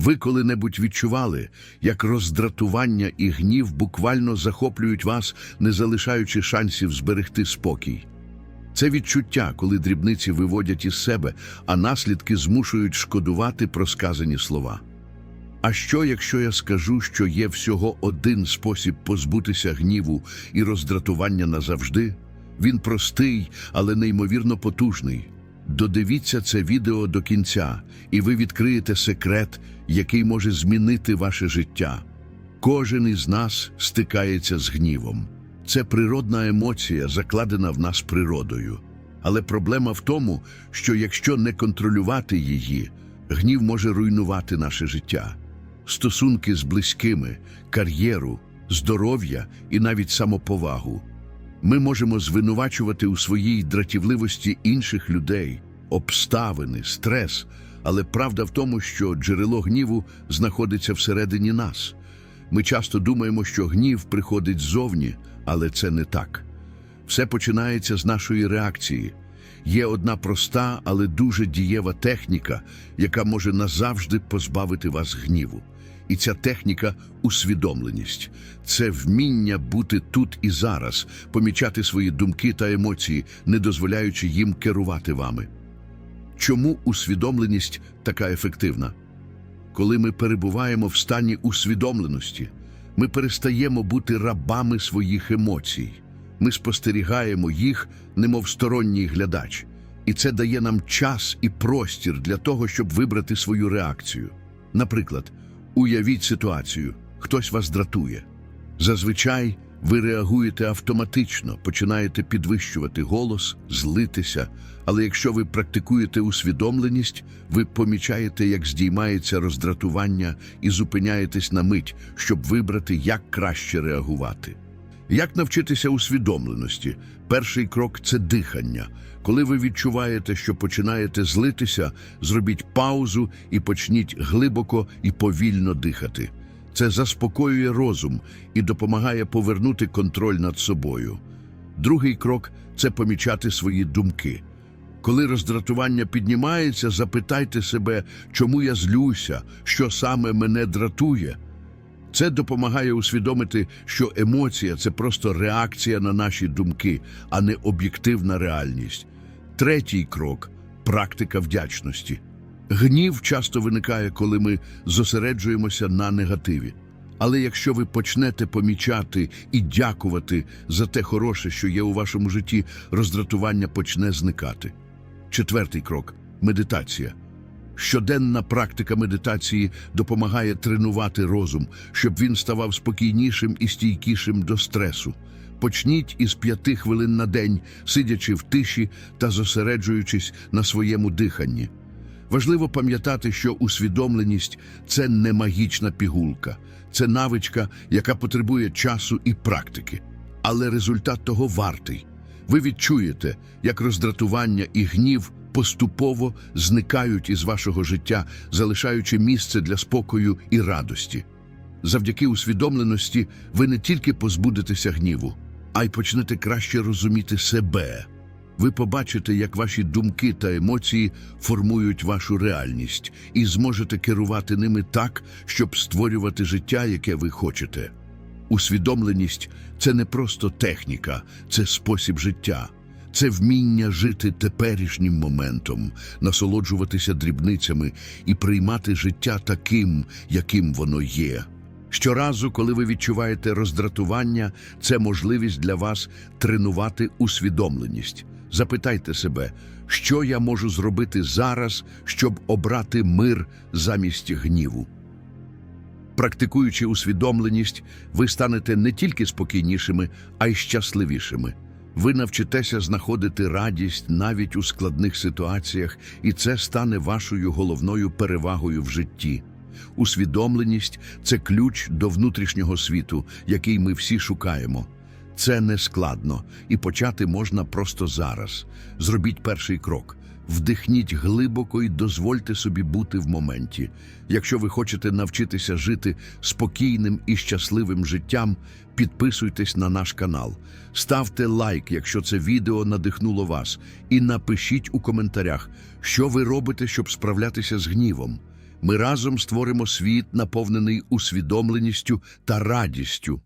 Ви коли-небудь відчували, як роздратування і гнів буквально захоплюють вас, не залишаючи шансів зберегти спокій? Це відчуття, коли дрібниці виводять із себе, а наслідки змушують шкодувати про сказані слова. А що, якщо я скажу, що є всього один спосіб позбутися гніву і роздратування назавжди? Він простий, але неймовірно потужний. Додивіться це відео до кінця, і ви відкриєте секрет, який може змінити ваше життя. Кожен із нас стикається з гнівом. Це природна емоція, закладена в нас природою. Але проблема в тому, що якщо не контролювати її, гнів може руйнувати наше життя, стосунки з близькими, кар'єру, здоров'я і навіть самоповагу. Ми можемо звинувачувати у своїй дратівливості інших людей, обставини, стрес, але правда в тому, що джерело гніву знаходиться всередині нас. Ми часто думаємо, що гнів приходить ззовні, але це не так. Все починається з нашої реакції. Є одна проста, але дуже дієва техніка, яка може назавжди позбавити вас гніву. І ця техніка усвідомленість. Це вміння бути тут і зараз, помічати свої думки та емоції, не дозволяючи їм керувати вами. Чому усвідомленість така ефективна? Коли ми перебуваємо в стані усвідомленості, ми перестаємо бути рабами своїх емоцій. Ми спостерігаємо їх, немов сторонній глядач, і це дає нам час і простір для того, щоб вибрати свою реакцію. Наприклад, уявіть ситуацію, хтось вас дратує. Зазвичай ви реагуєте автоматично, починаєте підвищувати голос, злитися. Але якщо ви практикуєте усвідомленість, ви помічаєте, як здіймається роздратування і зупиняєтесь на мить, щоб вибрати, як краще реагувати. Як навчитися усвідомленості? Перший крок це дихання. Коли ви відчуваєте, що починаєте злитися, зробіть паузу і почніть глибоко і повільно дихати. Це заспокоює розум і допомагає повернути контроль над собою. Другий крок це помічати свої думки. Коли роздратування піднімається, запитайте себе, чому я злюся, що саме мене дратує. Це допомагає усвідомити, що емоція це просто реакція на наші думки, а не об'єктивна реальність. Третій крок практика вдячності. Гнів часто виникає, коли ми зосереджуємося на негативі. Але якщо ви почнете помічати і дякувати за те хороше, що є у вашому житті, роздратування почне зникати. Четвертий крок медитація. Щоденна практика медитації допомагає тренувати розум, щоб він ставав спокійнішим і стійкішим до стресу. Почніть із п'яти хвилин на день, сидячи в тиші та зосереджуючись на своєму диханні. Важливо пам'ятати, що усвідомленість це не магічна пігулка, це навичка, яка потребує часу і практики. Але результат того вартий. Ви відчуєте, як роздратування і гнів поступово зникають із вашого життя, залишаючи місце для спокою і радості. Завдяки усвідомленості ви не тільки позбудетеся гніву, а й почнете краще розуміти себе. Ви побачите, як ваші думки та емоції формують вашу реальність, і зможете керувати ними так, щоб створювати життя, яке ви хочете. Усвідомленість це не просто техніка, це спосіб життя. Це вміння жити теперішнім моментом, насолоджуватися дрібницями і приймати життя таким, яким воно є. Щоразу, коли ви відчуваєте роздратування, це можливість для вас тренувати усвідомленість. Запитайте себе, що я можу зробити зараз, щоб обрати мир замість гніву. Практикуючи усвідомленість, ви станете не тільки спокійнішими, а й щасливішими. Ви навчитеся знаходити радість навіть у складних ситуаціях, і це стане вашою головною перевагою в житті. Усвідомленість це ключ до внутрішнього світу, який ми всі шукаємо. Це не складно, і почати можна просто зараз. Зробіть перший крок. Вдихніть глибоко і дозвольте собі бути в моменті. Якщо ви хочете навчитися жити спокійним і щасливим життям, підписуйтесь на наш канал, ставте лайк, якщо це відео надихнуло вас, і напишіть у коментарях, що ви робите, щоб справлятися з гнівом. Ми разом створимо світ, наповнений усвідомленістю та радістю.